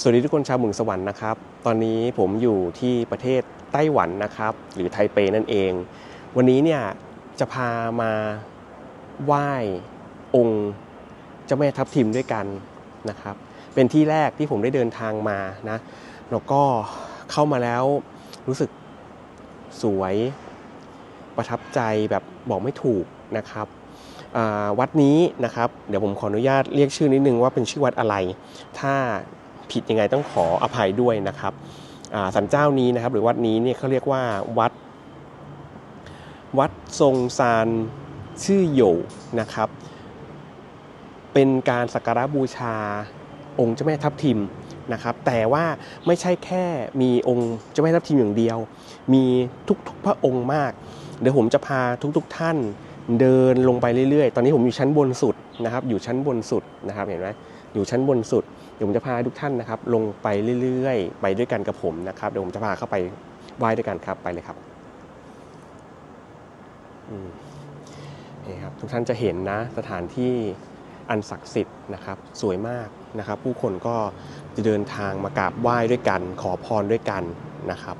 สวัสดีทุกคนชาวหมุนสวรรค์นะครับ ตอนนี้ผมอยู่ที่ประเทศไต้หวันนะครับ หรือไทเปนั่นเอง วันนี้เนี่ยจะพามาไหว้องค์เจ้าแม่ทับทิมด้วยกันนะครับ เป็นที่แรกที่ผมได้เดินทางมานะแล้วก็เข้ามาแล้วรู้สึกสวยประทับใจแบบบอกไม่ถูกนะครับวัดนี้นะครับ เดี๋ยวผมขออนุญาตเรียกชื่อนิดนึงว่าเป็นชื่อวัดอะไร ถ้า ผิดยังไงต้องขออภัยด้วยนะครับสันเจ้านี้นะครับ หรือวัดนี้เนี่ยเขาเรียกว่าวัด วัดทรงซานชื่อโยนะครับ เป็นการสักการะบูชาองค์เจ้าแม่ทับทิมนะครับ แต่ว่าไม่ใช่แค่มีองค์เจ้าแม่ทับทิมอย่างเดียว มีทุกๆพระองค์มาก เดี๋ยวผมจะพาทุกๆท่านเดินลงไปเรื่อยๆ ตอนนี้ผมอยู่ชั้นบนสุดนะครับ อยู่ชั้นบนสุดนะครับ เห็นไหมอยู่ชั้นบนสุด ดี๋ยวผมจะพาทุกท่านนะครับ ลงไปเรื่อยๆ ไปด้วยกันกับผมนะครับเดี๋ยวผมจะพาเข้าไปไหว้ด้วยกันครับไปเลยครับนี่ครับทุกท่านจะเห็นนะสถานที่อันศักดิ์สิทธิ์นะครับ สวยมากนะครับ ผู้คนก็จะเดินทางมากราบไหว้ด้วยกัน ขอพรด้วยกันนะครับ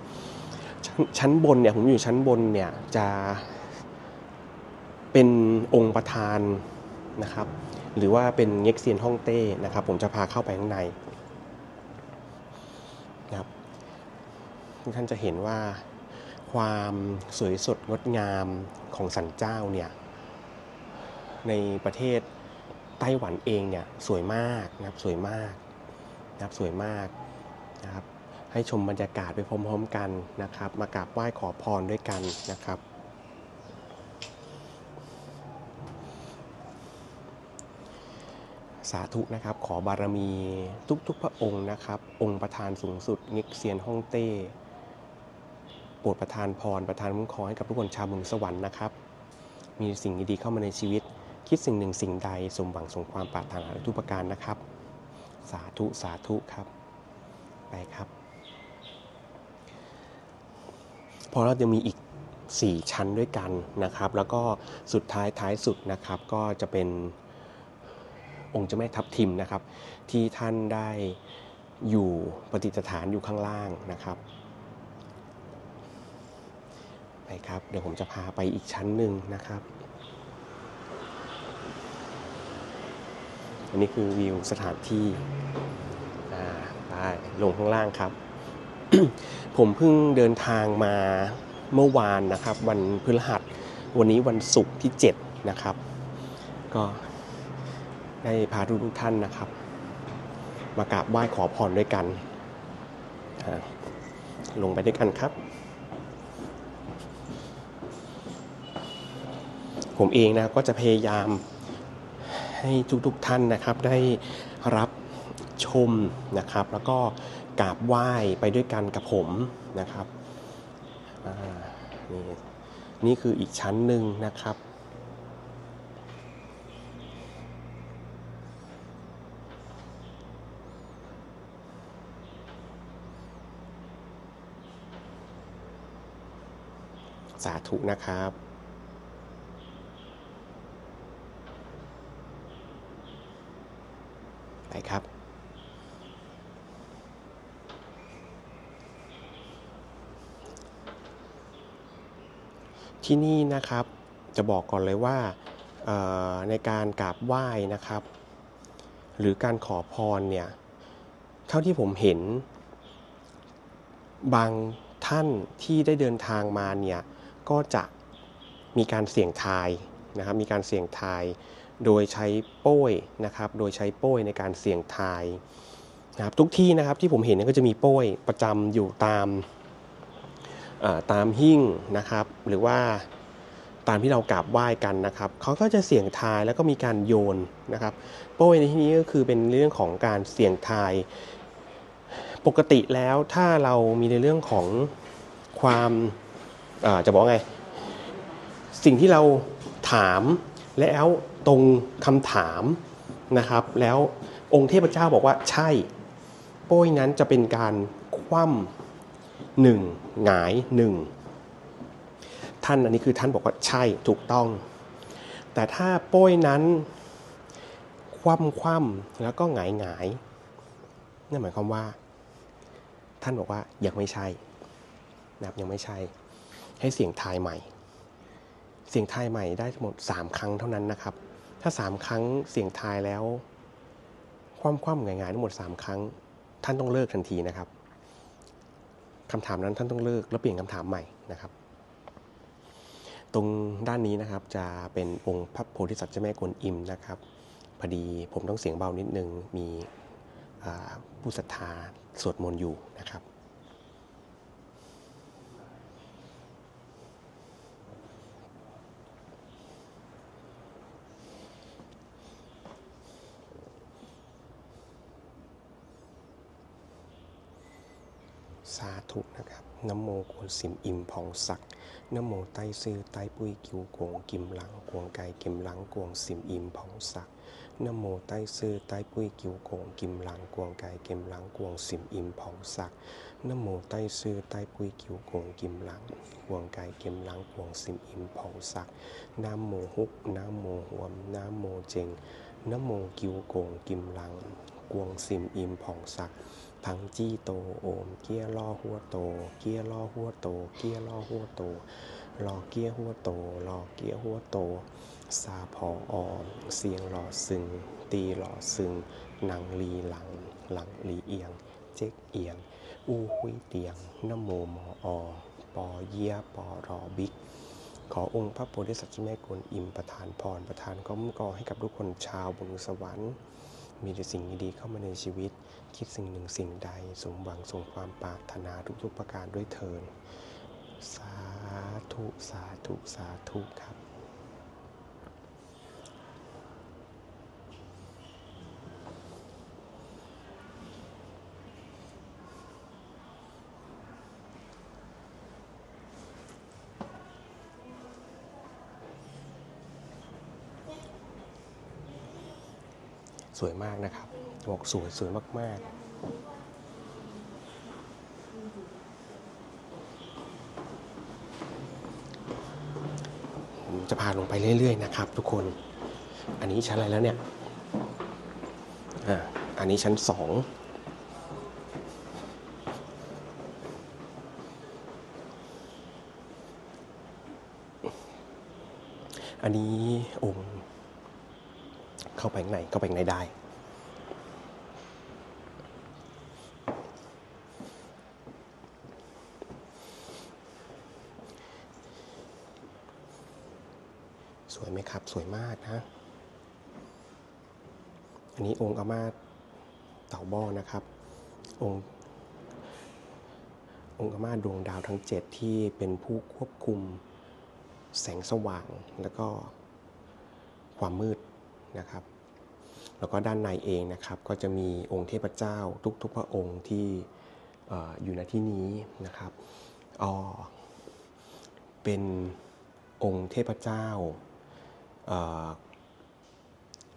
ชชั้นบนเนี่ยผมอยู่ชั้นบนเนี่ยจะเป็นองค์ประธานนะครับ หรือว่าเป็นเง็กเซียนฮ่องเต้นะครับ ผมจะพาเข้าไปข้างในนะครับท่านจะเห็นว่าความสวยสดงดงามของสันเจ้าเนี่ยในประเทศไต้หวันเองเนี่ยสวยมากนะครับสวยมากนะครับสวยมากนะครับให้ชมบรรยากาศไปพร้อมๆกันนะครับ มากราบไหว้ขอพรด้วยกันนะครับ สาธุนะครับ ขอบารมีทุกๆพระองค์นะครับ องค์ประธานสูงสุดเง็กเซียนฮ่องเต้โปรดประทานพรประทานคุ้มคอให้กับทุกคนชาวเมืองสวรรค์นะครับ มีสิ่งดีๆเข้ามาในชีวิต คิดสิ่งหนึ่งสิ่งใดสมหวังสมความปรารถนาทุกประการนะครับ สาธุสาธุครับ ไปครับพราะเราจะมีอีก 4 ชั้นด้วยกันนะครับ แล้วก็สุดท้ายท้ายสุดนะครับ ก็จะเป็น องค์เจ้าแม่ทับทิมนะครับ ที่ท่านได้อยู่ประดิษฐานอยู่ข้างล่างนะครับไปครับ เดี๋ยวผมจะพาไปอีกชั้นหนึ่งนะครับ อันนี้คือวิวสถานที่อ่าไปลงข้างล่างครับ ผมเพิ่งเดินทางมาเมื่อวานนะครับ วันพฤหัสวันนี้วันศุกร์ที่ 7 นะครับ ก็ ได้พาทุกทุกท่านนะครับ มากราบไหว้ขอพรด้วยกัน ลงไปด้วยกันครับ ผมเองนะก็จะพยายามให้ทุกๆท่านนะครับ ได้รับชมนะครับ แล้วก็กราบไหว้ไปด้วยกันกับผมนะครับนี่นี่คืออีกชั้นหนึ่งนะครับ สาธุนะครับไปครับที่นี่นะครับจะบอกก่อนเลยว่าในการกราบไหว้นะครับ หรือการขอพรเนี่ยเท่าที่ผมเห็น บางท่านที่ได้เดินทางมาเนี่ย ก็จะมีการเสี่ยงทายนะครับ มีการเสี่ยงทาย โดยใช้โป้ยนะครับ โดยใช้โป้ยในการเสี่ยงทายนะครับทุกที่นะครับที่ผมเห็นเนี่ยก็จะมีโป้ยประจำอยู่ตามตามหิ้งนะครับ หรือว่าตามที่เรากราบไหว้กันนะครับเขาก็จะเสี่ยงทายแล้วก็มีการโยนนะครับโป้ยในที่นี้ก็คือเป็นเรื่องของการเสี่ยงทาย ปกติแล้วถ้าเรามีในเรื่องของความ จะบอกไง สิ่งที่เราถามแล้วตรงคำถามนะครับ แล้วองค์เทพเจ้าบอกว่าใช่ โป้ยนั้นจะเป็นการคว่ำหนึ่งหงายหนึ่งท่านอันนี้คือท่านบอกว่าใช่ถูกต้อง แต่ถ้าโป้ยนั้นคว่ำคว่ำแล้วก็หงายหงายนั่นหมายความว่า ท่านบอกว่ายังไม่ใช่นะครับยังไม่ใช่ ให้เสียงทายใหม่ เสียงทายใหม่ได้ทั้งหมด 3 ครั้งเท่านั้นนะครับ ถ้า 3 ครั้งเสียงทายแล้ว คว่ำๆหงายๆทั้งหมด 3 ครั้ง ท่านต้องเลิกทันทีนะครับคำถามนั้นท่านต้องเลิกแล้วเปลี่ยนคำถามใหม่นะครับ ตรงด้านนี้นะครับจะเป็นองค์พระโพธิสัตว์เจ้าแม่กวนอิมนะครับพอดีผมต้องเสียงเบานิดนึงมีผู้ศรัทธาสวดมนต์อยู่นะครับ สาธุนะครับน้ำโมกนสิมอิมผ่องศักดิ์น้ำโมใต้ซื่อใต้ปุ้ยกิวโกงกิมหลังกวงไก่กิมหลังกวงสิมอิมผ่องศักดิ์น้ำโมใต้ซื่อใต้ปุ้ยกิวโกงกิมหลังกวงไก่กิมหลังกวงสิมอิมผ่องศักดิ์น้ำโมใต้ซื่อใต้ปุ้ยกิวโกงกิมหลังกวงไก่กิมหลังกวงสิมอิมผ่องศักดิ์น้ำโมฮุกน้ำโมหวมน้ำโมเจงน้ำโมกิวโกงกิมหลัง กวงสิมอิมผ่องศักทั้งจี้โตโอม เกี้ยล่อหัวโต เกี้ยล่อหัวโต เกี้ยล่อหัวโตรอเกี้ยหัวโตรอเกี้ยหัวโตซาพอออมเสียงหล่อซึง ตีหล่อซึงหนังลีหลัง หลังลีเอียง เจ๊กเอียง อู้หุยเตียงนโมมออปอเยียปอรอบิ๊กขอองค์พระโพธิสัตว์แม่กวนอิมประทานพรประทานก้มกอให้กับทุกคนชาวบนสวรรค์ มีแต่สิ่งดีๆเข้ามาในชีวิต คิดสิ่งหนึ่งสิ่งใด สมหวังสมความปรารถนาทุกๆประการด้วยเทิน สาธุ สาธุ สาธุครับ ส วยมากนะครับบอกสวยสวยมากๆผมจะพาลงไปเรื่อย ๆ นะครับ ทุกคน อันนี้ชั้นอะไรแล้วเนี่ย อ่า อันนี้ชั้นสอง อันนี้องค์ เข้าไปข้างในเข้าไปข้างในได้สวยไหมครับ สวยมากนะ อันนี้องค์อามาเต่าบ้อนะครับ องค์องค์อามาดวงดาวทั้งเจ็ดที่เป็นผู้ควบคุมแสงสว่างแล้วก็ความมืดนะครับ แล้วก็ด้านในเองนะครับก็จะมีองค์เทพเจ้าทุกๆพระองค์ที่ออยู่ในที่นี้นะครับอ๋อเป็นองค์เทพเจ้า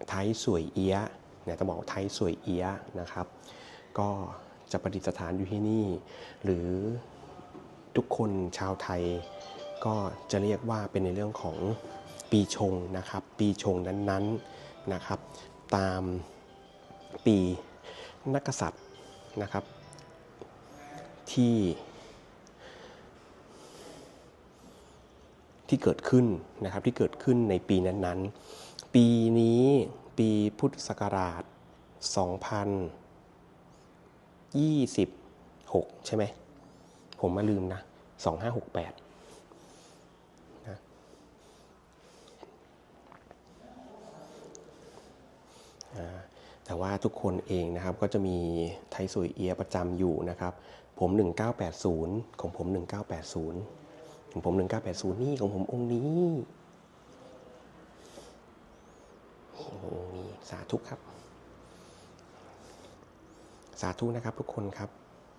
ไทยสวยเอียเนี่ยจะบอกไทยสวยเอียะนะครับ ก็จะประดิษฐานอยู่ที่นี่ หรือทุกคนชาวไทยก็จะเรียกว่าเป็นในเรื่องของปีชงนะครับ ปีชงนั้นๆนะครับ ตามปีนักษัตริย์นะครับ ที่ ที่เกิดขึ้นนะครับที่เกิดขึ้นในปีนั้นๆ ปีนี้ปีพุทธศักราช 2026 ใช่ไหม ผมมาลืมนะ 2568 นะอ่า แต่ว่าทุกคนเองนะครับก็จะมีไทยสวยเอียประจำอยู่นะครับ ผม 1980 ของผม 1980 ของผม 1980 นี่ของผมองค์นี้ององค์นี้สาธุครับ สาธุนะครับทุกคนครับ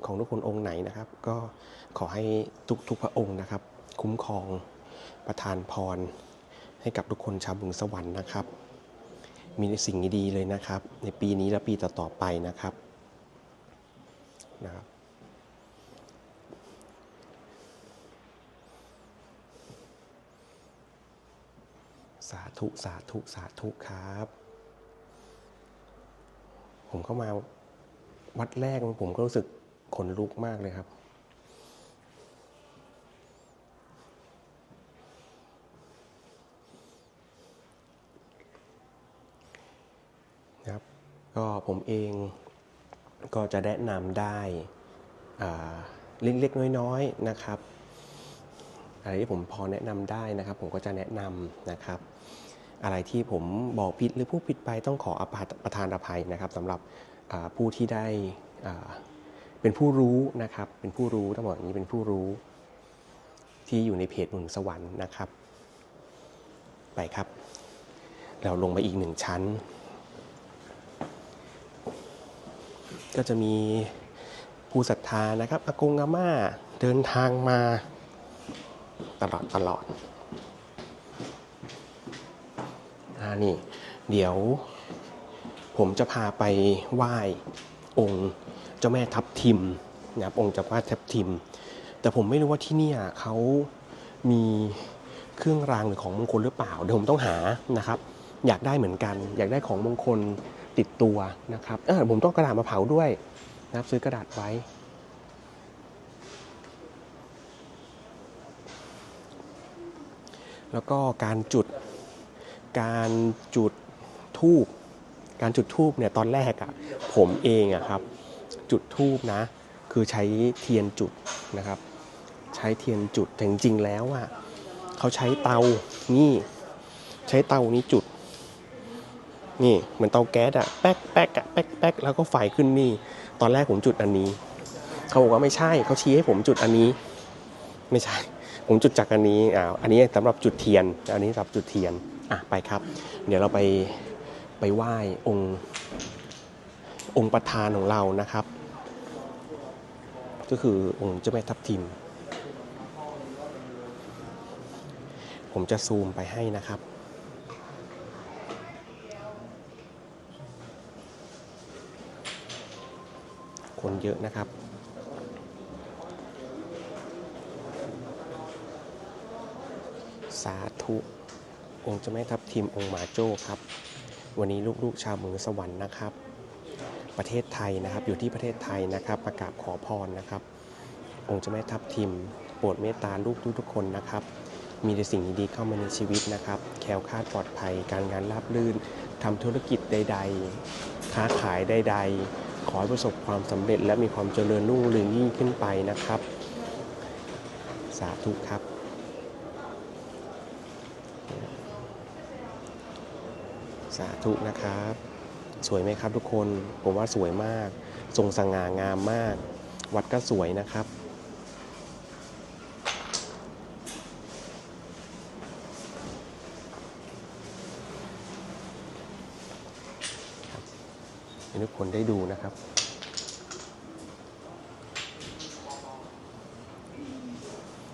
ของทุกคนองค์ไหนนะครับ ก็ขอให้ทุกทุกพระองค์นะครับ คุ้มครองประทานพรให้กับทุกคนชาวบึงสวรรค์นะครับ มีสิ่งดีๆเลยนะครับ ในปีนี้และปีต่อๆไปนะครับนะครับสาธุ สาธุ สาธุครับ ผมเข้ามาวัดแรกผมก็รู้สึกขนลุกมากเลยครับนะครับ ก็ผมเองก็จะแนะนำได้เล็กๆน้อยๆนะครับอะไรที่ผมพอแนะนำได้นะครับ ผมก็จะแนะนำนะครับ อะไรที่ผมบอกผิดหรือผู้ผิดไปต้องขออภัยประทานอภัยนะครับสำหรับผู้ที่ได้เป็นผู้รู้นะครับเป็นผู้รู้ต้องบอกอย่างนี้เป็นผู้รู้ที่อยู่ในเพจหนุนสวรรค์นะครับ ไปครับ เราลงไปอีกหนึ่งชั้น ก็จะมีผู้ศรัทธานะครับอากงอาม่าเดินทางมาตลอดตลอดอ่านี่ เดี๋ยวผมจะพาไปไหว้องค์เจ้าแม่ทับทิมนะครับองค์เจ้าแม่ทับทิม แต่ผมไม่รู้ว่าที่นี่เขามีเครื่องรางหรือของมงคลหรือเปล่า เดี๋ยวผมต้องหานะครับ อยากได้เหมือนกัน อยากได้ของมงคล ติดตัวนะครับเออผมต้องกระดาษมาเผาด้วยนะครับซื้อกระดาษไว้ แล้วก็การจุดการจุดทูบการจุดทูบเนี่ยตอนแรกอะ่ะผมเองอะครับ จุดทูบนะ คือใช้เทียนจุดนะครับ ใช้เทียนจุดแต่จริงๆแล้วอะ่ะเขาใช้เตานี่ ใช้เตานี้จุด นี่เหมือนเตาแก๊สอะแป๊กแป๊กอะแป๊กแป๊กแล้วก็ไฟขึ้นนี่ ตอนแรกผมจุดอันนี้เขาบอกว่าไม่ใช่เขาชี้ให้ผมจุดอันนี้ ไม่ใช่ ผมจุดจากอันนี้อ่าอันนี้สำหรับจุดเทียน อันนี้สำหรับจุดเทียนอะไปครับ เดี๋ยวเราไปไปไหว้องค์องค์ประธานของเรานะครับ ก็คือองค์เจ้าแม่ทับทิม ผมจะซูมไปให้นะครับ คนเยอะนะครับ สาธุองค์เจ้าแม่ทับทิมองค์มาโจ้ครับ วันนี้ลูกๆชาวเมืองสวรรค์นะครับ ประเทศไทยนะครับอยู่ที่ประเทศไทยนะครับประกาศขอพรนะครับ องค์เจ้าแม่ทับทิม โปรดเมตตาลูกทุกๆคนนะครับ มีแต่สิ่งดีๆเข้ามาในชีวิตนะครับ แคล้วคลาดปลอดภัยการงานราบรื่นทำธุรกิจใด ๆ ค้าขายใด ๆ ขอให้ประสบความสำเร็จและมีความเจริญรุ่งเรืองยิ่งขึ้นไปนะครับ สาธุครับสาธุนะครับ สวยไหมครับทุกคน ผมว่าสวยมาก ทรงสง่างามมาก วัดก็สวยนะครับ ให้ทุกคนได้ดูนะครับ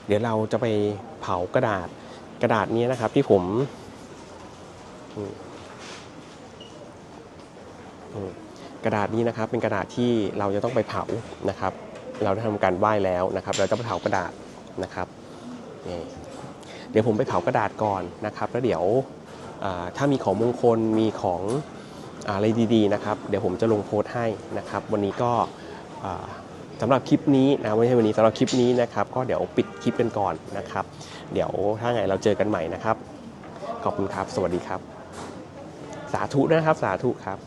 เดี๋ยวเราจะไปเผากระดาษกระดาษนี้นะครับที่ผมกระดาษนี้นะครับเป็นกระดาษที่เราจะต้องไปเผานะครับ เราได้ทำการไหว้แล้วนะครับ เราจะไปเผากระดาษนะครับเดี๋ยวผมไปเผากระดาษก่อนนะครับ แล้วเดี๋ยวถ้ามีของมงคลมีของ อะไรดีๆนะครับ เดี๋ยวผมจะลงโพสต์ให้นะครับ วันนี้ก็สำหรับคลิปนี้นะไม่ใช่วันนี้สำหรับคลิปนี้นะครับก็เดี๋ยวปิดคลิปกันก่อนนะครับ เดี๋ยวถ้าไงเราเจอกันใหม่นะครับ ขอบคุณครับ สวัสดีครับ สาธุนะครับ สาธุครับ